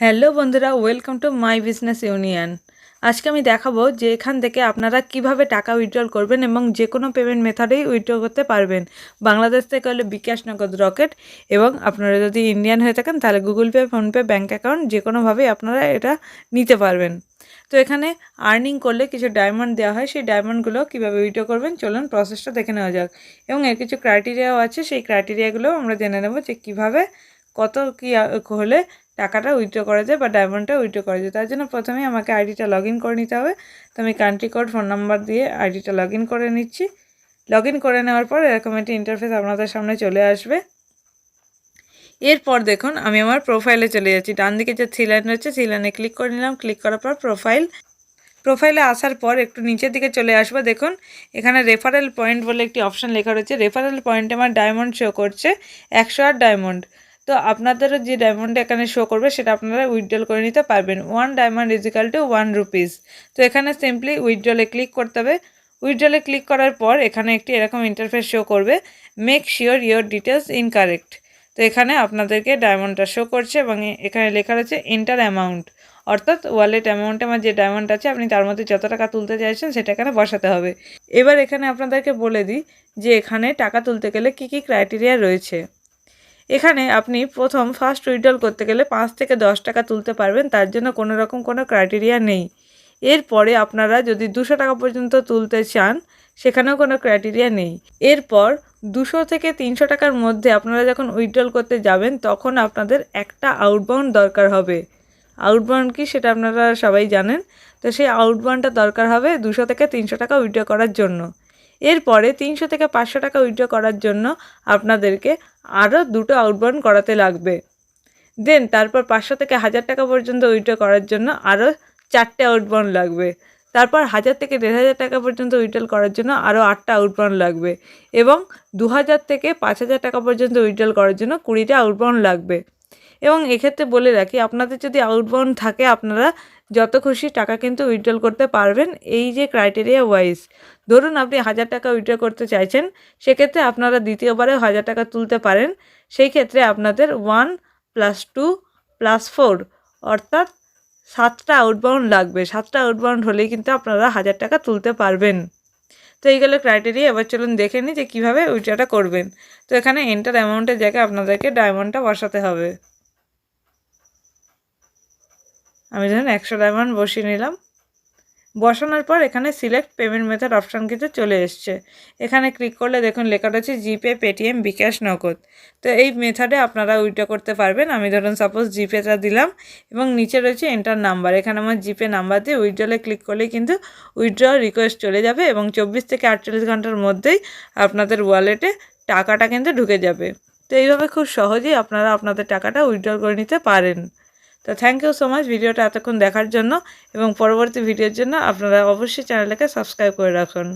Hello বন্ধুরা, welcome to my business union. আজকে আমি দেখাবো যে এখান থেকে আপনারা কীভাবে টাকা উইথড্রল করবেন এবং যে কোনো পেমেন্ট মেথডেই উইথড্র করতে পারবেন। বাংলাদেশ থেকে হলে বিকাশ নগদ রকেট এবং আপনারা যদি ইন্ডিয়ান হয়ে থাকেন, তাহলে Google Pay PhonePe bank account যে কোনোভাবেই আপনারা এটা নিতে পারবেন। তো এখানে আর্নিং করলে কিছু ডায়মন্ড দেওয়া হয়, সেই ডায়মন্ডগুলো কীভাবে উইথড্র করবেন চলুন প্রসেসটা দেখে নেওয়া যাক। এবং এর কিছু ক্রাইটেরিয়াও আছে, সেই ক্রাইটেরিয়াগুলো আমরা জেনে নেব যে কীভাবে, কত কী হলে টাকাটা উইথড্র করা যায় বা ডায়মন্ডটা উইথড্র করা যায়। তার জন্য প্রথমেই আমাকে আইডিটা লগ করে নিতে হবে। তো আমি কান্ট্রি কোড ফোন নাম্বার দিয়ে আইডিটা লগ করে নিচ্ছি। লগ করে নেওয়ার পর এরকম একটি ইন্টারফেস আপনাদের সামনে চলে আসবে। এরপর দেখুন, আমি আমার প্রোফাইলে চলে যাচ্ছি। ডান দিকে যে থ্রি লাইন রয়েছে থ্রি লাইনে ক্লিক করে নিলাম। ক্লিক করার পর প্রোফাইল প্রোফাইলে আসার পর একটু নিচের দিকে চলে আসব। দেখুন, এখানে রেফারেল পয়েন্ট বলে একটি অপশান লেখা রয়েছে। রেফারেল পয়েন্টে আমার ডায়মন্ড শো করছে। একশো আট ডায়মন্ড তো আপনাদেরও যে ডায়মন্ড এখানে শো করবে, সেটা আপনারা উইথড্রল করে নিতে পারবেন। One diamond is equal to one rupees তো এখানে সিম্পলি উইথড্রলে ক্লিক করতে হবে। উইথড্রলে ক্লিক করার পর এখানে একটি এরকম ইন্টারফেস শো করবে। Make sure your details incorrect তো এখানে আপনাদেরকে ডায়মন্ডটা শো করছে এবং এখানে লেখা রয়েছে এন্টার অ্যামাউন্ট অর্থাৎ ওয়ালেট অ্যামাউন্টে আমার যে ডায়মন্ড আছে, আপনি তার মধ্যে যত টাকা তুলতে চাইছেন, সেটা এখানে বসাতে হবে। এবার এখানে আপনাদেরকে বলে দিই যে এখানে টাকা তুলতে গেলে কি কি ক্রাইটেরিয়া রয়েছে। এখানে আপনি প্রথম ফার্স্ট উইড্রল করতে গেলে পাঁচ থেকে দশ টাকা তুলতে পারবেন, তার জন্য কোনো রকম কোনো ক্রাইটেরিয়া নেই। এরপরে আপনারা যদি দুশো টাকা পর্যন্ত তুলতে চান, সেখানেও কোনো ক্রাইটেরিয়া নেই। এরপর দুশো থেকে তিনশো টাকার মধ্যে আপনারা যখন উইথড্রল করতে যাবেন, তখন আপনাদের একটা আউটবাউন্ড দরকার হবে। আউটবাউন্ড কি সেটা আপনারা সবাই জানেন। তো সেই আউটবাউন্ডটা দরকার হবে দুশো থেকে তিনশো টাকা উইথড্র করার জন্য। এরপরে তিনশো থেকে পাঁচশো টাকা উইথড্র করার জন্য আপনাদেরকে আরও দুটো আউটবাউন্ড করাতে লাগবে। দেন তারপর পাঁচশো থেকে হাজার টাকা পর্যন্ত উইথড্র করার জন্য আরও চারটে আউটবাউন্ড লাগবে। তারপর হাজার থেকে দেড় হাজার টাকা পর্যন্ত উইথড্রল করার জন্য আরও আটটা আউটবাউন্ড লাগবে এবং দু হাজার থেকে পাঁচ হাজার টাকা পর্যন্ত উইথড্রল করার জন্য কুড়িটা আউটবাউন্ড লাগবে। এবং এক্ষেত্রে বলে রাখি, আপনাদের যদি আউটবাউন্ড থাকে, আপনারা যত খুশি টাকা কিন্তু উইথড্রল করতে পারবেন। এই যে ক্রাইটেরিয়া ওয়াইজ ধরুন আপনি হাজার টাকা উইথড্র করতে চাইছেন, সেক্ষেত্রে আপনারা দ্বিতীয়বারে হাজার টাকা তুলতে পারেন। সেই ক্ষেত্রে আপনাদের one plus two plus four অর্থাৎ সাতটা আউটবাউন্ড লাগবে। সাতটা আউটবাউন্ড হলেই কিন্তু আপনারা হাজার টাকা তুলতে পারবেন। তো এইগুলো ক্রাইটেরিয়া এবার চলুন দেখে নিই যে কীভাবে উইথড্রটা করবেন। তো এখানে এন্টার অ্যামাউন্টের জায়গায় আপনাদেরকে ডায়মন্ডটা বসাতে হবে। আমি ধরুন একশো ডায়মন্ড বসিয়ে নিলাম, বসানোর পর এখানে সিলেক্ট পেমেন্ট মেথড অপশান কিন্তু চলে এসছে। এখানে ক্লিক করলে দেখুন লেখা রয়েছে জিপে, পেটিএম, বিকাশ, নগদ। তো এই মেথডে আপনারা উইড্রো করতে পারবেন। আমি ধরুন সাপোজ জিপেটা দিলাম এবং নিচে রয়েছে এন্টার নাম্বার এখানে আমার জিপে নাম্বার দিয়ে উইড্রলে ক্লিক করলে কিন্তু উইড্র রিকোয়েস্ট চলে যাবে এবং চব্বিশ থেকে আটচল্লিশ ঘণ্টার মধ্যেই আপনাদের ওয়ালেটে টাকাটা কিন্তু ঢুকে যাবে। তো এইভাবে খুব সহজেই আপনারা আপনাদের টাকাটা উইড্র করে নিতে পারেন। তো থ্যাংক ইউ সো মাচ ভিডিওটা এতক্ষণ দেখার জন্য এবং পরবর্তী ভিডিওর জন্য আপনারা অবশ্যই চ্যানেলটাকে সাবস্ক্রাইব করে রাখুন।